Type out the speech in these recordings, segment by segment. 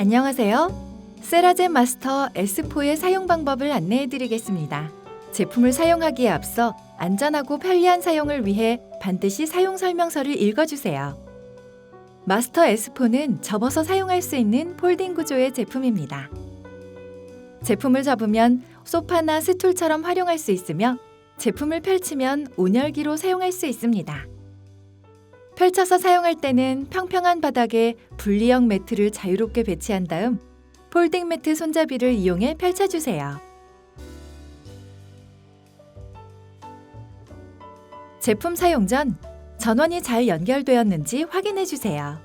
안녕하세요. 세라젠 마스터 S4의 사용 방법을 안내해 드리겠습니다. 제품을 사용하기에 앞서 안전하고 편리한 사용을 위해 반드시 사용 설명서를 읽어주세요. 마스터 S4는 접어서 사용할 수 있는 폴딩 구조의 제품입니다. 제품을 접으면 소파나 스툴처럼 활용할 수 있으며 제품을 펼치면 온열기로 사용할 수 있습니다. 펼쳐서 사용할 때는 평평한 바닥에 분리형 매트를 자유롭게 배치한 다음 폴딩 매트 손잡이를 이용해 펼쳐주세요. 제품 사용 전 전원이 잘 연결되었는지 확인해 주세요.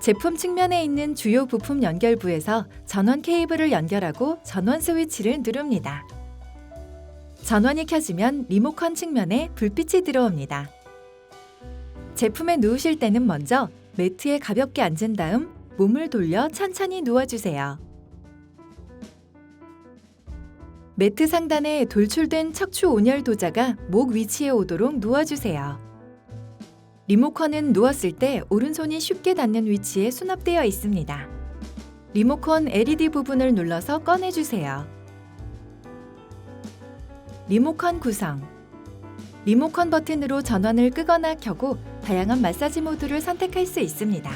제품 측면에 있는 주요 부품 연결부에서 전원 케이블을 연결하고 전원 스위치를 누릅니다. 전원이 켜지면 리모컨 측면에 불빛이 들어옵니다. 제품에 누우실 때는 먼저 매트에 가볍게 앉은 다음 몸을 돌려 천천히 누워주세요. 매트 상단에 돌출된 척추 온열 도자가 목 위치에 오도록 누워주세요. 리모컨은 누웠을 때 오른손이 쉽게 닿는 위치에 수납되어 있습니다. 리모컨 LED 부분을 눌러서 꺼내주세요. 리모컨 구성 리모컨 버튼으로 전원을 끄거나 켜고 다양한 마사지 모드를 선택할 수 있습니다.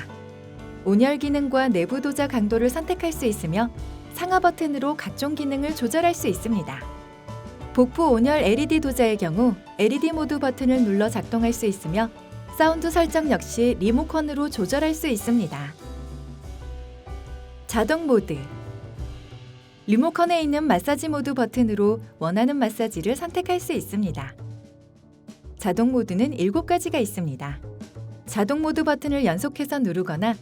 온열 기능과 내부 도자 강도를 선택할 수 있으며 상하 버튼으로 각종 기능을 조절할 수 있습니다. 복부 온열 LED 도자의 경우 LED 모드 버튼을 눌러 작동할 수 있으며 사운드 설정 역시 리모컨으로 조절할 수 있습니다. 자동 모드 리모컨에 있는 마사지 모드 버튼으로 원하는 마사지를 선택할 수 있습니다. 자동 모드는 7가지가 있습니다. 자동 모드 버튼을 연속해서 누르거나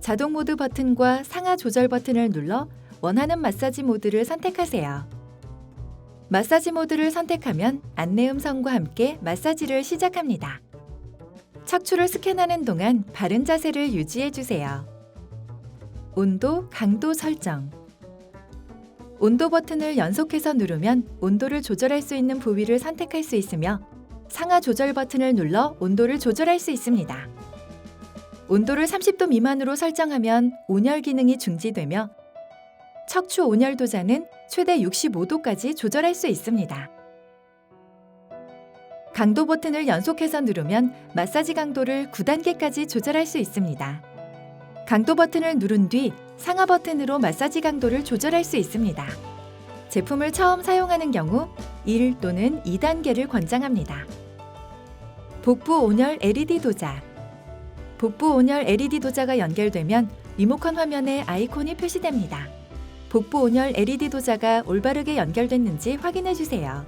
자동 모드 버튼과 상하 조절 버튼을 눌러 원하는 마사지 모드를 선택하세요. 마사지 모드를 선택하면 안내 음성과 함께 마사지를 시작합니다. 척추를 스캔하는 동안 바른 자세를 유지해 주세요. 온도, 강도 설정. 온도 버튼을 연속해서 누르면 온도를 조절할 수 있는 부위를 선택할 수 있으며 상하 조절 버튼을 눌러 온도를 조절할 수 있습니다. 온도를 30도 미만으로 설정하면 온열 기능이 중지되며 척추 온열 도자는 최대 65도까지 조절할 수 있습니다. 강도 버튼을 연속해서 누르면 마사지 강도를 9단계까지 조절할 수 있습니다. 강도 버튼을 누른 뒤 상하 버튼으로 마사지 강도를 조절할 수 있습니다. 제품을 처음 사용하는 경우 1 또는 2단계를 권장합니다. 복부 온열 LED 도자 복부 온열 LED 도자가 연결되면 리모컨 화면에 아이콘이 표시됩니다. 복부 온열 LED 도자가 올바르게 연결됐는지 확인해 주세요.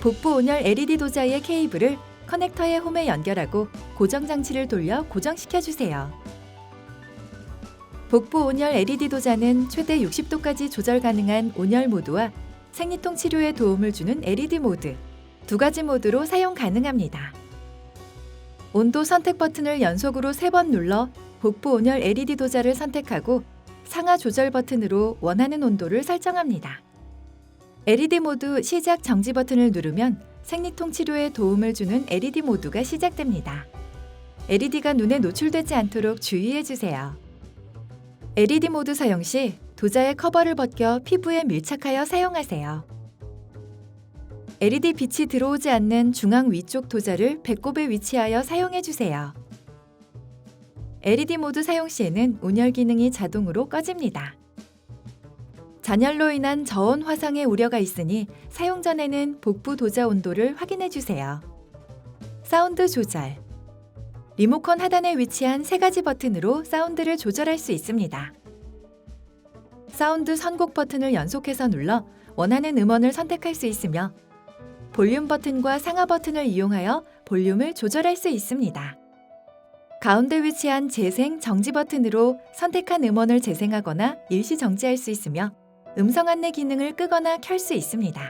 복부 온열 LED 도자의 케이블을 커넥터의 홈에 연결하고 고정 장치를 돌려 고정시켜 주세요. 복부 온열 LED 도자는 최대 60도까지 조절 가능한 온열 모드와 생리통 치료에 도움을 주는 LED 모드 두 가지 모드로 사용 가능합니다. 온도 선택 버튼을 연속으로 3번 눌러 복부 온열 LED 도자를 선택하고 상하 조절 버튼으로 원하는 온도를 설정합니다. LED 모드 시작 정지 버튼을 누르면 생리통 치료에 도움을 주는 LED 모드가 시작됩니다. LED가 눈에 노출되지 않도록 주의해 주세요. LED 모드 사용 시 도자의 커버를 벗겨 피부에 밀착하여 사용하세요. LED 빛이 들어오지 않는 중앙 위쪽 도자를 배꼽에 위치하여 사용해 주세요. LED 모드 사용 시에는 온열 기능이 자동으로 꺼집니다. 잔열로 인한 저온 화상의 우려가 있으니 사용 전에는 복부 도자 온도를 확인해 주세요. 사운드 조절. 리모컨 하단에 위치한 세 가지 버튼으로 사운드를 조절할 수 있습니다. 사운드 선곡 버튼을 연속해서 눌러 원하는 음원을 선택할 수 있으며 볼륨 버튼과 상하 버튼을 이용하여 볼륨을 조절할 수 있습니다. 가운데 위치한 재생 정지 버튼으로 선택한 음원을 재생하거나 일시 정지할 수 있으며 음성 안내 기능을 끄거나 켤 수 있습니다.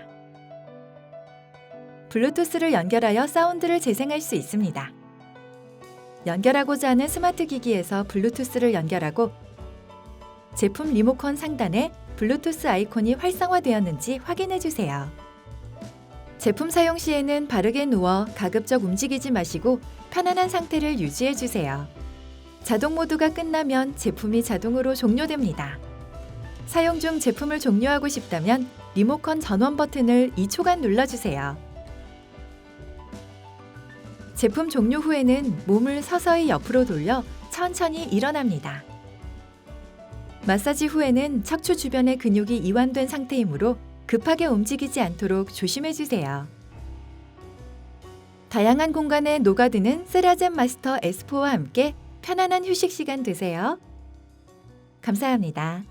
블루투스를 연결하여 사운드를 재생할 수 있습니다. 연결하고자 하는 스마트 기기에서 블루투스를 연결하고 제품 리모컨 상단에 블루투스 아이콘이 활성화되었는지 확인해 주세요. 제품 사용 시에는 바르게 누워 가급적 움직이지 마시고 편안한 상태를 유지해 주세요. 자동 모드가 끝나면 제품이 자동으로 종료됩니다. 사용 중 제품을 종료하고 싶다면 리모컨 전원 버튼을 2초간 눌러주세요. 제품 종료 후에는 몸을 서서히 옆으로 돌려 천천히 일어납니다. 마사지 후에는 척추 주변의 근육이 이완된 상태이므로 급하게 움직이지 않도록 조심해 주세요. 다양한 공간에 녹아드는 세라젬 마스터 S4와 함께 편안한 휴식 시간 되세요. 감사합니다.